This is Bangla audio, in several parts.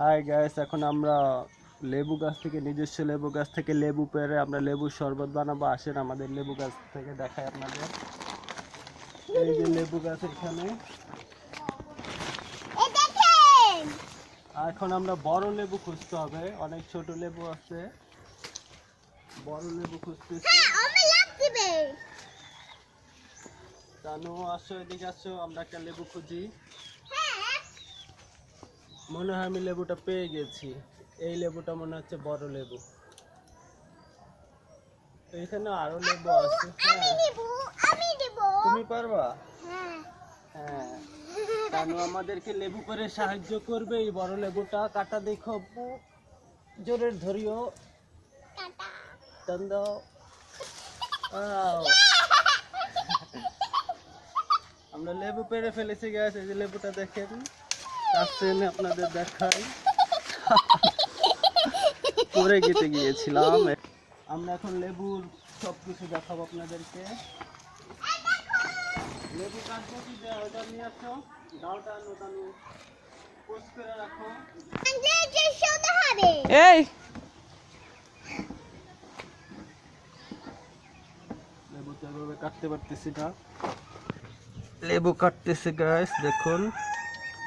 হাই গ্যাস এখন আমরা লেবু গাছ থেকে নিজস্ব লেবু গাছ থেকে লেবু পেরে আমরা লেবুর শরবত বানাবো। আসেন আমাদের লেবু গাছ থেকে দেখাই আপনাদের। এই যে লেবু গাছ এখানে। এখন আমরা বড় লেবু খুঁজতে হবে। অনেক ছোট লেবু আছে। বড় লেবু খুঁজতেছি। হ্যাঁ জানো আসো এদিকে আসো আমরা একটা লেবু খুঁজি। মনে হয় আমি লেবুটা পেয়ে গেছি। এই লেবুটা মনে হচ্ছে বড় লেবু। এখানে আরও লেবু আছে হ্যাঁ। তুমি পারবা? হ্যাঁ। হ্যাঁ। কানু আমাদেরকে লেবু করে সাহায্য করবে? এই বড় লেবুটা কাটা দেখো। জোরের ধরিও। টান দাও। আমরা লেবু পেরে ফেলেছি গ্যাস এই যে লেবুটা দেখেন। কাছে এনে আপনাদের দেখাই। পরে গেতে গিয়েছিলাম। আমরা এখন লেবুর সব কিছু দেখাবো আপনাদেরকে। লেবু কাটবো কি ওটা নিয়ে আসো। ডালটা আনো টানো পোস্ট করে রাখো। আনলে যে শুধু হবে এই লেবু কাটতে পারতেছি না। লেবু কাটতেছি গাইস দেখুন।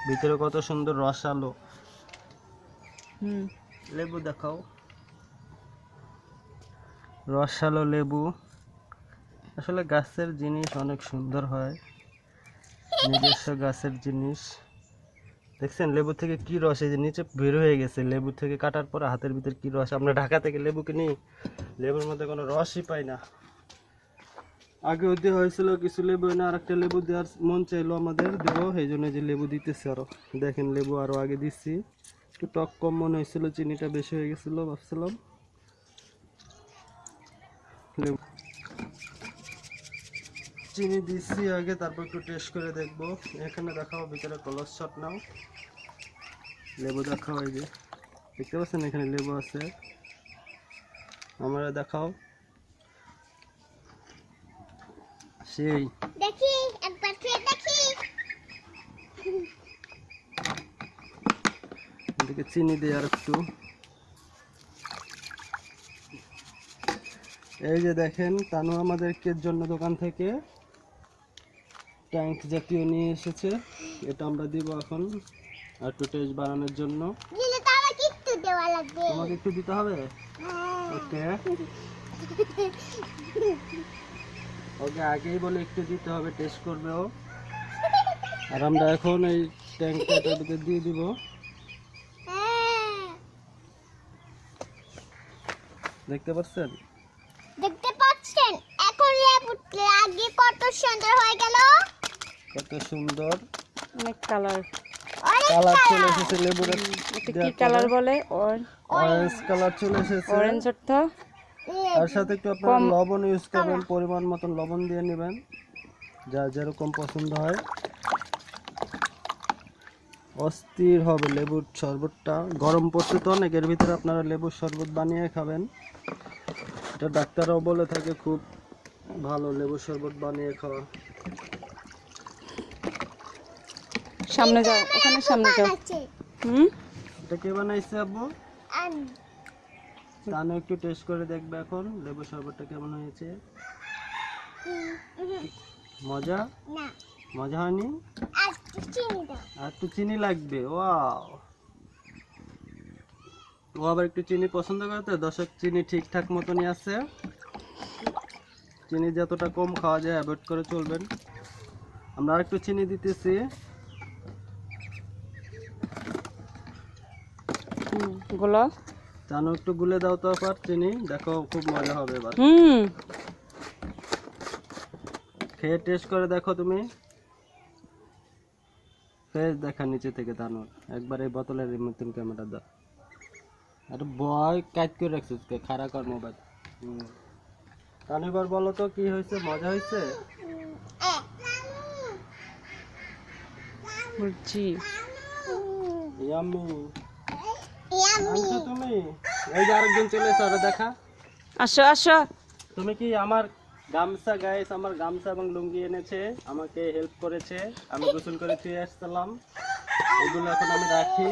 ভিতরে কত সুন্দর রস আলো। হুম। লেবু দেখাও। রস রসালো লেবু। আসলে গাছের জিনিস অনেক সুন্দর হয়। নিজস্ব গাছের জিনিস। দেখছেন লেবু থেকে কি রস? এই যে নিচে বের হয়ে গেছে লেবু থেকে কাটার পর হাতের ভিতর কি রস? আমরা ঢাকা থেকে লেবু কিনি লেবুর মধ্যে কোনো রসই পাই না। আগে ওতে হয়েছিল কিছু লেবু না আর একটা লেবু দেওয়ার মন চাইলো আমাদের দেবো সেই জন্য যে লেবু দিতেছে আরও। দেখেন, লেবু আরও আগে দিচ্ছি। একটু টক কম মনে হয়েছিল, চিনিটা বেশি হয়ে গেছিল, ভাবছিলাম। লেবু। চিনি দিচ্ছি আগে, তারপর একটু টেস্ট করে দেখব। এখানে দেখাও ভিতরে কলস শট নাও। লেবু দেখাও এই যে। দেখতে পাচ্ছেন, এখানে লেবু আছে। আমরা দেখাও। সেই। দেখি একবার ফের দেখি। এদিকে চিনি দিই আর একটু। এই যে দেখেন তানু আমাদেরকে জন্য দোকান থেকে ট্যাঙ্ক জাতীয় নিয়ে এসেছে। এটা আমরা দিব এখন আর একটু টেস্ট বাড়ানোর জন্য। তোমাকে একটু দিতে হবে? হ্যাঁ। ওকে ওকে আগেই বলে একটু দিতে হবে টেস্ট করবে ও। আর আমরা এখন এই ট্যাঙ্কটা এটার দিয়ে দিব। দেখতে পাচ্ছেন? দেখতে পাচ্ছেন? এখন লেবু লাগে কত সুন্দর হয়ে গেল। কত সুন্দর। অনেক কালার। কালার চলে এসেছে লেবুর কি কালার বলে? অরেঞ্জ কালার চলে এসেছে। অরেঞ্জ অর্থ? তার সাথে একটু আপনারা লবণ ইউজ করবেন পরিমাণ মতন লবণ দিয়ে নেবেন যা যেরকম পছন্দ হয়। অস্থির হবে লেবুর শরবতটা। গরম পড়ছে তো অনেক এর ভিতরে আপনারা লেবুর শরবত বানিয়ে খাবেন। এটা ডাক্তাররাও বলে থাকে খুব ভালো লেবুর শরবত বানিয়ে খাওয়া। সামনে যাও ওখানে সামনে যাও। হুম? এটা কে বানাইছে আব্বু? আমি তানু একটু টেস্ট করে দেখবে এখন লেবু শরবতটা কেমন হয়েছে? মজা? না। মজা হয়নি? আর একটু চিনি দাও। আর একটু চিনি লাগবে ওয়াও। ও আবার একটু চিনি পছন্দ করে তো দর্শক চিনি ঠিকঠাক মতনই আছে। চিনি যতটা কম খাওয়া যায় অ্যাভয়েড করে চলবেন। আমরা আর একটু চিনি দিতেছি। হুম, গুলো জানো একটু গুলে দাও তো আবার চিনি। দেখো খুব মজা হবে এবার। হুম। খেয়ে টেস্ট করে দেখো তুমি। ফেস দেখা নিচে থেকে দানোর একবার এই বোতলের মতন ক্যামেরা দাও। আর বয় কাজ করে রাখছিস কে? খারাপ কর মোবাইল তাহলে এবার বলো তো কি হয়েছে? মজা হয়েছে? বুঝছি ইয়াম্মি। তুমি এই যে আরেকজন চলে এসো দেখা। আসো আসো। তুমি কি আমার গামছা গাইস আমার গামছা এবং লুঙ্গি এনেছে আমাকে হেল্প করেছে আমি গোসল করে ফিরে আসছিলাম। এগুলো এখন আমি রাখি।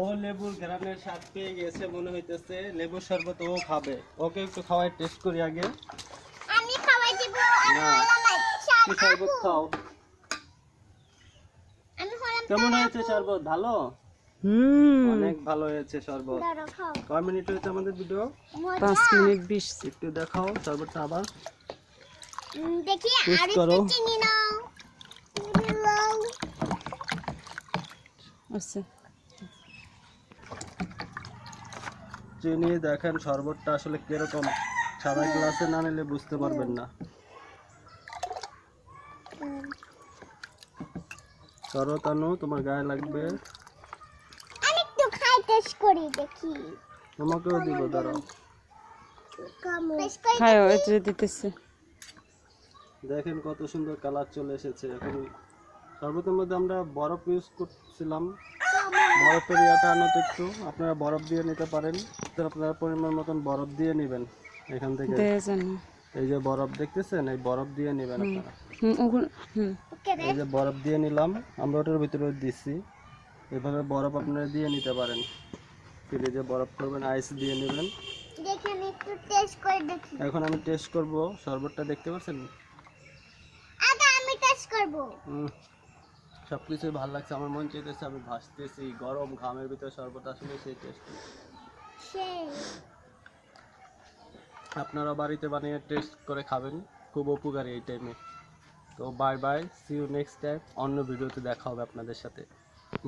ও লেবুর গ্রামের স্বাদ পেয়ে গেছে মনে হইতেছে লেবুর শরবত ও খাবে। ওকে একটু খাওয়াই টেস্ট করি আগে। আমি খাওয়াই দিব না। আচ্ছা কি শরবত খাও? কেমন হয়েছে শরবত ভালো? হুম। অনেক ভালো হয়েছে শরবত। কয় মিনিট হয়েছে আমাদের ভিডিও পাঁচ মিনিট বিশ একটু দেখাও শরবতটা আবার। দেখি আর একটু চিনি নাও। আচ্ছা। চিনি দেখেন শরবতটা আসলে কীরকম। সাদা গ্লাসে না নিলে বুঝতে পারবেন না। করো তানু তোমার গায়ে লাগবে। টেস্ট করি দেখি। তোমাকেও দিব এই যে দিতেছে। দেখেন কত সুন্দর কালার চলে এসেছে। এখন শরবতের মধ্যে আমরা বরফ ইউজ করছিলাম। বরফের ইয়াটা আনো তো একটু। আপনারা বরফ দিয়ে নিতে পারেন। আপনারা পরিমাণ মতন বরফ দিয়ে নেবেন এখান থেকে। এই যে বরফ দেখতেছেন? এই বরফ দিয়ে নেবেন আপনারা। হুম ওখানে হুম। ওকে রে এই যে বরফ দিয়ে নিলাম। আমরা ওটার ভিতরে দিচ্ছি এভাবে বরফ আপনারা দিয়ে নিতে পারেন। ফ্রিজে বরফ করবেন আইস দিয়ে নেবেন। দেখি একটু টেস্ট করে দেখি। এখন আমি টেস্ট করব শরবতটা দেখতে পাচ্ছেন? আগে আমি টেস্ট করব। সব কিছুই ভালো লাগছে আমার মন চাইতেছে আমি ভাসতেছি গরম ঘামের ভিতরে শরবত আসলে সেই টেস্ট আপনারা বাড়িতে বানিয়ে টেস্ট করে খাবেন খুব উপকারী এই টাইমে তো bye bye see you next time অন্য ভিডিওতে দেখা হবে আপনাদের সাথে।